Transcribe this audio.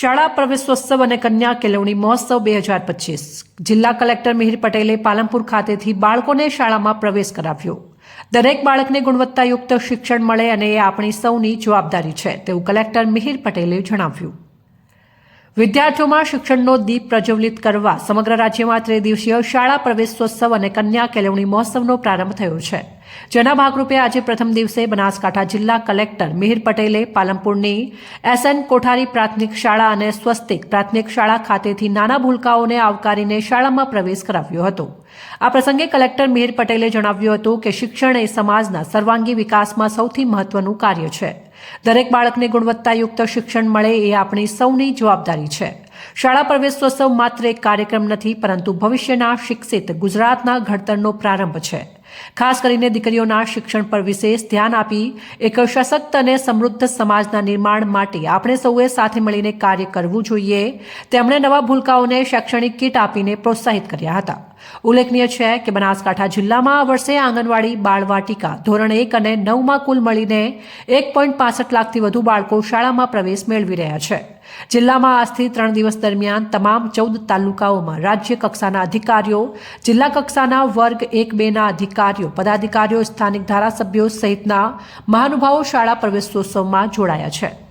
શાળા પ્રવેશોત્સવ અને કન્યા કેળવણી મહોત્સવ બે હજાર પચીસ. જિલ્લા કલેક્ટર મિહિર પટેલે પાલનપુર ખાતેથી બાળકોને શાળામાં પ્રવેશ કરાવ્યો. દરેક બાળકને ગુણવત્તાયુક્ત શિક્ષણ મળે અને એ આપણી સૌની જવાબદારી છે, તેવું કલેક્ટર મિહિર પટેલે જણાવ્યું. વિદ્યાર્થીઓમાં શિક્ષણનો દીપ પ્રજ્વલિત કરવા સમગ્ર રાજ્યમાં ત્રિદિવસીય શાળા પ્રવેશોત્સવ અને કન્યા કેળવણી મહોત્સવનો પ્રારંભ થયો છે. જેના ભાગરૂપે આજે પ્રથમ દિવસે બનાસકાંઠા જિલ્લા કલેક્ટર મિહિર પટેલે પાલનપુરની એસએન કોઠારી પ્રાથમિક શાળા અને સ્વસ્તિક પ્રાથમિક શાળા ખાતેથી નાના ભૂલકાઓને આવકારીને શાળામાં પ્રવેશ કરાવ્યો હતો. આ પ્રસંગે કલેક્ટર મિહિર પટેલે જણાવ્યું હતું કે શિક્ષણ એ સમાજના સર્વાંગી વિકાસમાં સૌથી મહત્વનું કાર્ય છે. દરેક બાળકને ગુણવત્તાયુક્ત શિક્ષણ મળે એ આપણી સૌની જવાબદારી છે. શાળા પ્રવેશોત્સવ માત્ર એક કાર્યક્રમ નથી, પરંતુ ભવિષ્યના શિક્ષિત ગુજરાતના ઘડતરનો પ્રારંભ છે. ખાસ કરીને દીકરીઓના શિક્ષણ પર વિશેષ ધ્યાન આપી એક સશક્ત અને સમૃદ્ધ સમાજના નિર્માણ માટે આપણે સૌએ સાથે મળીને કાર્ય કરવું જોઈએ. તેમણે નવા ભૂલકાઓને શૈક્ષણિક કીટ આપીને પ્રોત્સાહિત કર્યા હતા. ઉલ્લેખનીય છે કે બનાસકાંઠા જિલ્લામાં આ વર્ષે આંગણવાડી, બાળવાટિકા ધોરણ એક અને નવમાં કુલ મળીને એક પોઈન્ટ પાસઠ લાખથી વધુ બાળકો શાળામાં પ્રવેશ મેળવી રહ્યા છે. જિલ્લામાં આજથી ત્રણ દિવસ દરમિયાન તમામ ચૌદ તાલુકાઓમાં રાજ્ય કક્ષાના અધિકારીઓ, જિલ્લા કક્ષાના વર્ગ એક બેના અધિકારીઓ પદાધિકારીઓ સ્થાનિક ધારાસભ્યો સહિતના મહાનુભાવો શાળા પ્રવેશોત્સવમાં જોડાયા છે.